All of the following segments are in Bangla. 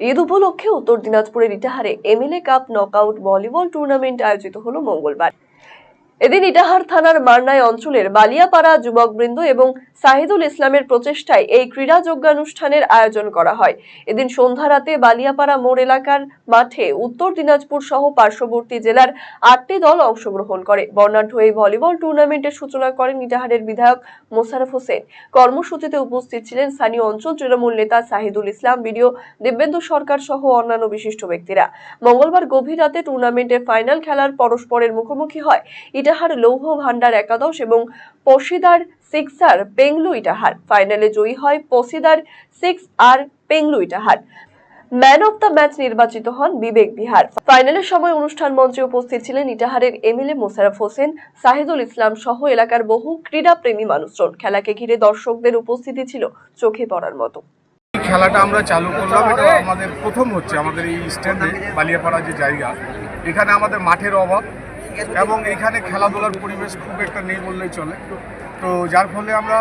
ঈদ উপলক্ষে উত্তর দিনাজপুরের ইটাহারে MLA cup knockout volleyball tournament আয়োজিত হলো মঙ্গলবার। এদিন ইটাহার থানার মারনাই অঞ্চলের বালিয়াপাড়া যুবকবৃন্দ এবং সাহিদুল ইসলামের প্রচেষ্টায় এই ক্রীড়া যজ্ঞানুষ্ঠানের আয়োজন করা হয়। এদিন সন্ধ্যা রাতে বালিয়াপাড়া মোড় এলাকার মাঠে উত্তর দিনাজপুর সহ পার্শ্ববর্তী জেলার আটটি দল অংশগ্রহণ করে। বর্ণাঢ্য এই ভলিবল টুর্নামেন্টের সূচনা করেন ইটাহারের বিধায়ক মোশারফ হোসেন। কর্মসূচিতে উপস্থিত ছিলেন স্থানীয় অঞ্চল তৃণমূল নেতা সাহিদুল ইসলাম, বিডিও দিব্যেন্দু সরকার সহ অন্যান্য বিশিষ্ট ব্যক্তিরা। মঙ্গলবার গভীর রাতে টুর্নামেন্টের ফাইনাল খেলার পরস্পরের মুখোমুখি হয় ইটাহার, লৌহ ভান্ডার একাদশ এবং পশিদার সিক্সার পেংলু ইটাহার। ফাইনালে জয়ী হয় Poshidar six R Penglu Itahar. Man of the match নির্বাচিত হন বিবেক বিহার। ফাইনালের সময় অনুষ্ঠান মঞ্চে উপস্থিত ছিলেন ইটাহারের এমএলএ মোশারফ হোসেন, সাহিদুল ইসলাম সহ এলাকার বহু ক্রীড়াপ্রেমী মানুষজন। খেলাকে ঘিরে দর্শকদের উপস্থিতি ছিল চোখে পড়ার মতো। খেলাটা আমরা চালু করলাম, এটা আমাদের প্রথম হচ্ছে আমাদের এই স্ট্যান্ডে বালিয়াপাড়া যে জায়গা, এখানে আমাদের মাঠের অভাব। এবং এখানে খেলাধুলার পরিবেশ খুব একটা নেই বললেই চলে। তো যার ফলে আমরা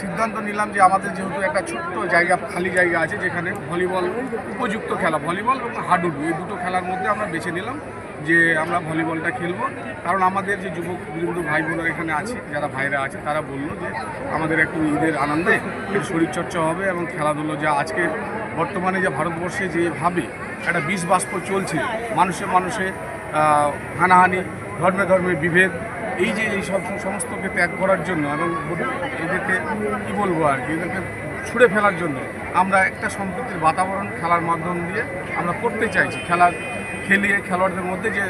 সিদ্ধান্ত নিলাম যে আমাদের যেহেতু একটা ছোট্ট জায়গা, খালি জায়গা আছে যেখানে ভলিবল উপযুক্ত খেলা, ভলিবল এবং হাডুডু, এই দুটো খেলার মধ্যে আমরা বেছে নিলাম যে আমরা ভলিবলটা খেলব। কারণ আমাদের যে যুবক বৃন্দ ভাই বোনেরা এখানে আছে, যারা ভাইরা আছে, তারা বলল যে আমাদের একটু ঈদের আনন্দে শরীরচর্চা হবে এবং খেলাধুলো যা আজকে বর্তমানে যে ভারতবর্ষে যেভাবে একটা বিষ বাষ্প চলছে, মানুষে মানুষে হানাহানি, ধর্মে ধর্মে বিভেদ, এই যে এই সব সমস্তকে ত্যাগ করার জন্য এবং এদেরকে কী বলব আর কি, এদেরকে ছুঁড়ে ফেলার জন্য আমরা একটা সম্প্রীতির বাতাবরণ খেলার মাধ্যম দিয়ে আমরা করতে চাইছি। খেলা খেলিয়ে খেলোয়াড়দের মধ্যে যে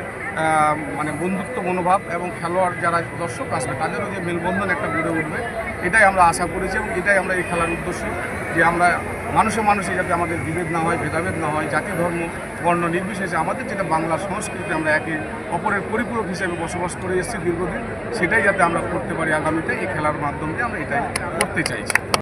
মানে বন্ধুত্ব মনোভাব এবং খেলোয়াড় যারা দর্শক আসবে, তাদেরও যে মেলবন্ধন একটা গড়ে উঠবে, এটাই আমরা আশা করেছি এবং এটাই আমরা এই খেলার উদ্দেশ্য যে আমরা মানুষে মানুষে যাতে আমাদের বিভেদ না হয়, ভেদাভেদ না হয়, জাতি, ধর্ম, বর্ণ নির্বিশেষে আমাদের যেটা বাংলা সংস্কৃতি আমরা একে অপরের পরিপূরক হিসেবে বসবাস করে এসেছি দীর্ঘদিন, সেটাই যাতে আমরা করতে পারি আগামীতে এই খেলার মাধ্যমে আমরা এটাই করতে চাইছি।